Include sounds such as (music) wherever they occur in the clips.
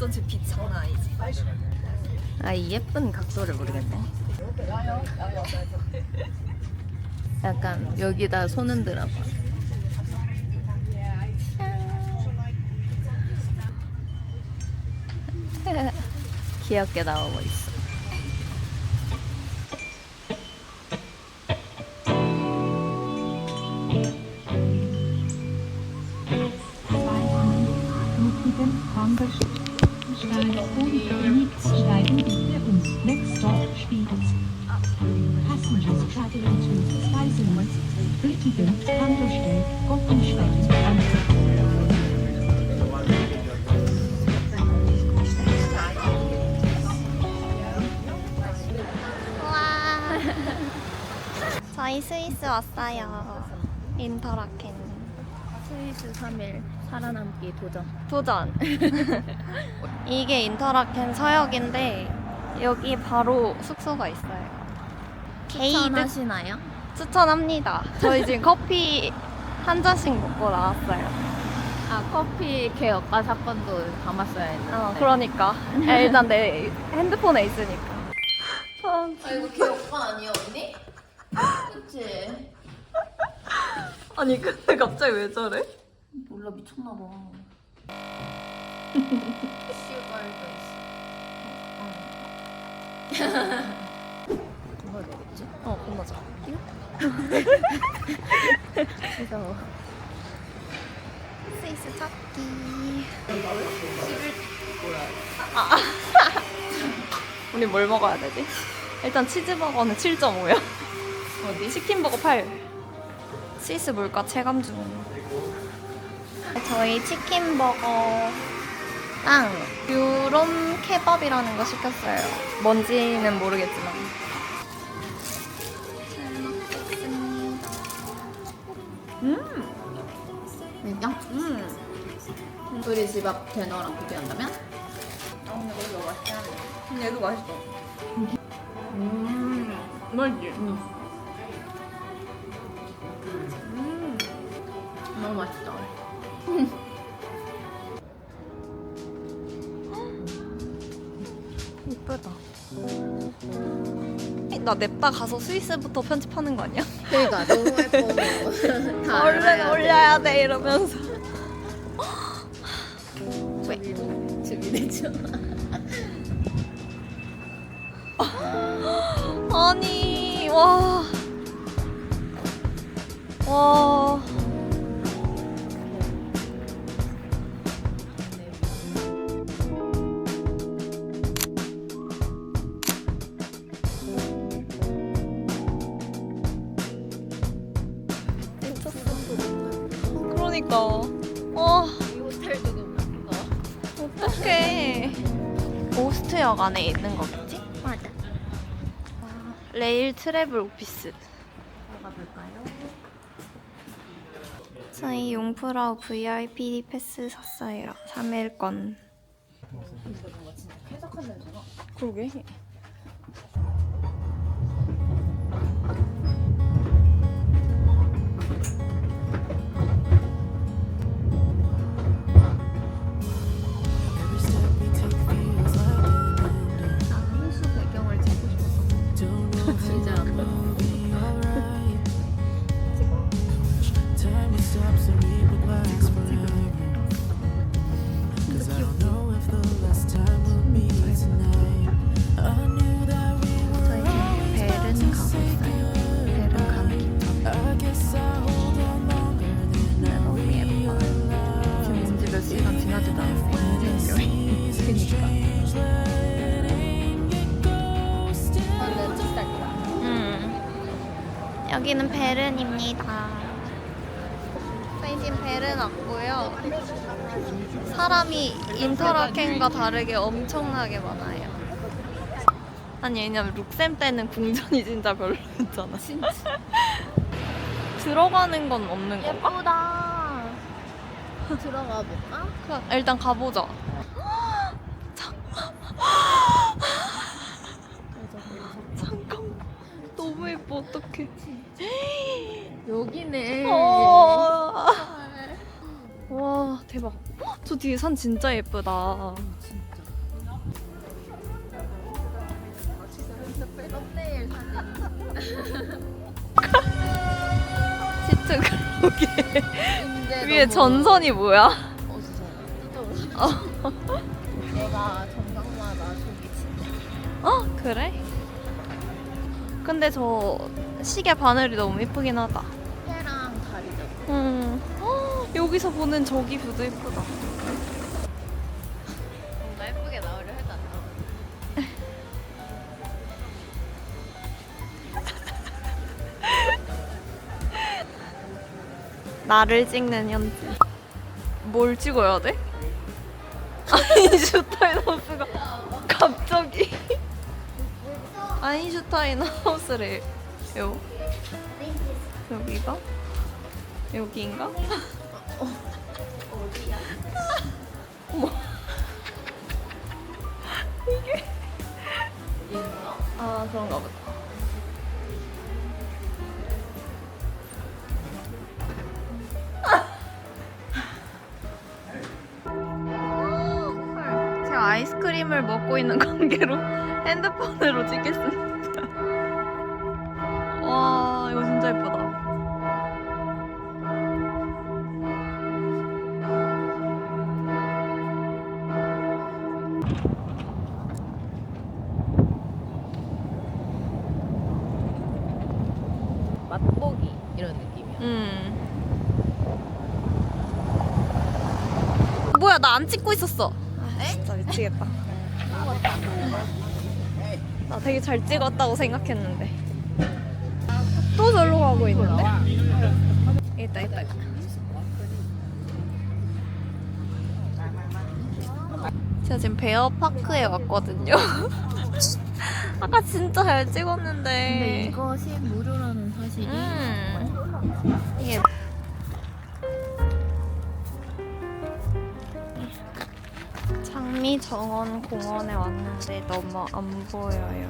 어쩐지 빛 장난 아니지. 아, 이 예쁜 각도를 모르겠네. 약간 여기다 손 흔들어 봐. 귀엽게 나오고 있어. 저희 스위스 왔어요. 인터라켄. 스위스 3일 살아남기 도전. 도전. (laughs) 이게 인터라켄 서역인데 여기 바로 숙소가 있어요. 게이드 추천하시나요? 추천합니다. 저희 지금 커피 한 잔씩 먹고 나왔어요. 아 커피 개업가 사건도 담았어야 했는데 어, 그러니까 야, 일단 내 핸드폰에 있으니까. 아, 아 이거 개업가 아니야 언니? 그치? (laughs) 아니 근데 갑자기 왜 저래? 몰라 미쳤나 봐 시우가일도 있어 뭐가 되겠지? 어, 건너자. 그래서 스위스 찾기. 우리 뭘 먹어야 되지? 일단 치즈버거는 7.5야. 어디? 치킨버거 8. 스위스 물가 체감 중. 저희 치킨버거랑 유롬 케밥이라는 거 시켰어요. 뭔지는 모르겠지만. 잘 먹겠습니다. 그냥? 음 우리 집앞 배너랑 비교한다면? 음, 얘도 맛있어. 음 맛있지? 음. 너무 맛있다 이쁘다. 나 냅다 가서 스위스부터 편집하는 거 아니야? 그러니까 너무 예뻐 (laughs) 다 얼른 알아야 돼. 올려야 돼 이러면서. (gasps) 준비되죠? (gasps) 아니 와. 와. 그러니까. 와. 이 호텔도 너무 예뻐 어떡해. 오스트역 안에 있는 거겠지? 맞아 레일 트래블 오피스. 들어가 볼까요? 저희 용프라우 VIP 패스 샀어요. 3일권. 뭔가 진짜 쾌적한 냄새가 그러게. 여기는 베른입니다. 지금 베른 왔고요. 사람이 인터라켄과 다르게 엄청나게 많아요. 아니 왜냐면 룩셈 때는 궁전이 진짜 별로였잖아. 진짜 들어가는 건 없는 건가? 예쁘다 들어가 볼까? 그- 일단 가보자. 어떡해. (gasps) 여기네. 어. 와 대박. 저 뒤에 산 진짜 예쁘다. 시트 그러게. 위에 전선이 뭐야? 어. (laughs) 내가 정상마다 속이 진짜. 어 그래? 근데 저 시계 바늘이 너무 이쁘긴 하다. 해랑 다리죠. 음. 헉, 여기서 보는 저기 뷰도 이쁘다. 뭔가 예쁘게 나오려 해도 안 나와. (laughs) 나를 찍는 현지. 뭘 찍어야 돼? 아인슈타인 (laughs) 하우스가 갑자기 아인슈타인 하우스래요. 여기가? 여기인가? 어디야? 아 그런가 보다. 헐, 제가 아이스크림을 먹고 있는 관계로 핸드폰으로 찍겠습니다. (laughs) 와 이거 진짜 예쁘다. 맛보기 이런 느낌이야. 음. 뭐야 나 안 찍고 있었어. 아, 진짜 미치겠다. 나 되게 잘 찍었다고 생각했는데. 또 절로 가고 있는데? 있다 있다. 제가 지금 베어파크에 왔거든요. (laughs) 아까 진짜 잘 근데 찍었는데. 이것이 무료라는 사실이 음. 이게 장미 정원 공원에 왔는데 너무 안 보여요.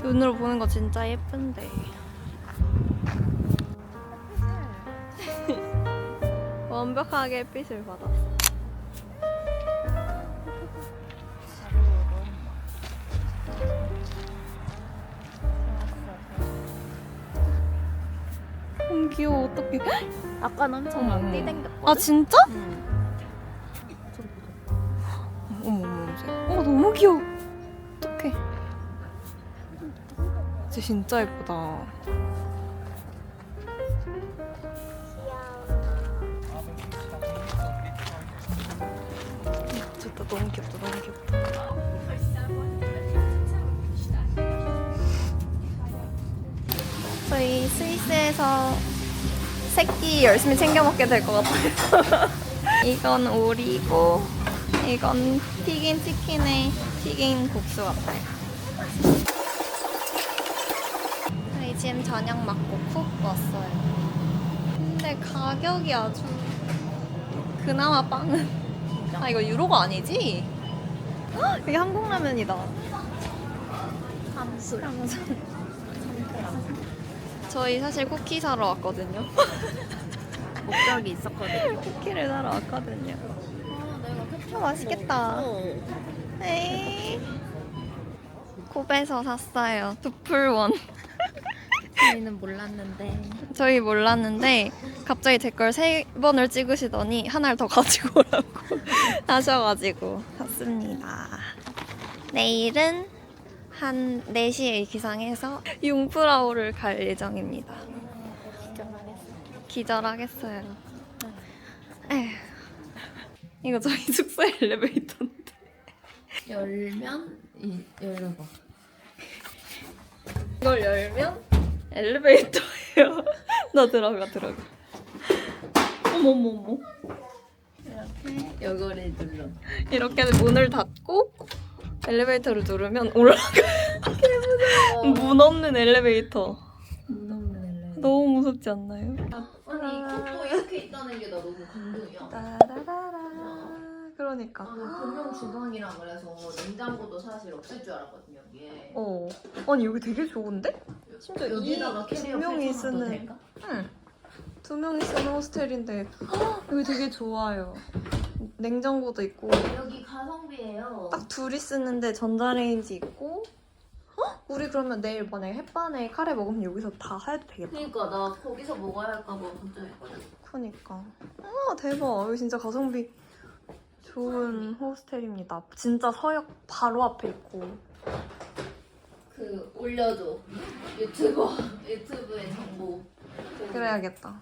눈으로 보는 거 진짜 예쁜데. (laughs) 완벽하게 햇빛을 받았어. 너무 귀여워 어떡해. (gasps) 아까 엄청 어머, 막. 뛰댕겼거든. 아 진짜? 응. 어머 어 너무 귀여워. 어떡해. 쟤 진짜 예쁘다. 미쳤다 너무 귀엽다 너무 귀엽다. 저희 스위스에서 새끼 열심히 챙겨 먹게 될 것 같아요. (laughs) 이건 오리고 이건 튀긴 치킨에 튀긴 국수 같아요. 저희 지금 저녁 먹고 쿡 왔어요. 근데 가격이 아주 그나마 빵은 아 이거 유로가 아니지? 헉, 이게 한국 라면이다. 함수. 저희 사실 쿠키 사러 왔거든요. 목적이 있었거든요. (laughs) 쿠키를 사러 왔거든요. 아, 맛있겠다. 에이. 굽에서 샀어요. 두풀원. 저희는 몰랐는데 저희 몰랐는데 갑자기 댓글 세 번을 찍으시더니 하나를 더 가지고 오라고 (laughs) 하셔가지고 샀습니다. 내일은 한 4시에 기상해서 융프라우를 갈 예정입니다. 기절하겠어요. 에휴. 이거 저희 (laughs) 숙소 엘리베이터인데. 열면 이 열어봐. 이걸 열면 엘리베이터예요. (laughs) 나 들어가 들어가. 어머 어머 어머. 이거를 눌러. 이렇게 문을 닫고 엘리베이터를 누르면 올라가. (laughs) 문 없는 엘리베이터. 문 없는 엘레. 너무 무섭지 않나요? 아니 이것도 이렇게 있다는 게 나 너무 감동이야. 따라라라. 그러니까. 나는 공용 주방이라 그래서 냉장고도 사실 없을 줄 알았거든요 여기에. 어. 아니 여기 되게 좋은데? 심지어 여기다가 이 캐리어 두 명이 펼쳐놔도 쓰는. 될까? 응. 두 명이 쓰는 호스텔인데 헉, 여기 되게 좋아요. 냉장고도 있고 여기 가성비예요. 딱 둘이 쓰는데 전자레인지 있고 헉, 우리 그러면 내일 만약에 햇반에 카레 먹으면 여기서 다 사도 되겠다. 그러니까 나 거기서 먹어야 할까봐 걱정했거든. 그니까. 아 대박. 여기 진짜 가성비 좋은 호스텔입니다. 진짜 서역 바로 앞에 있고. 그 올려줘 유튜버 유튜브의 정보. 그래야겠다.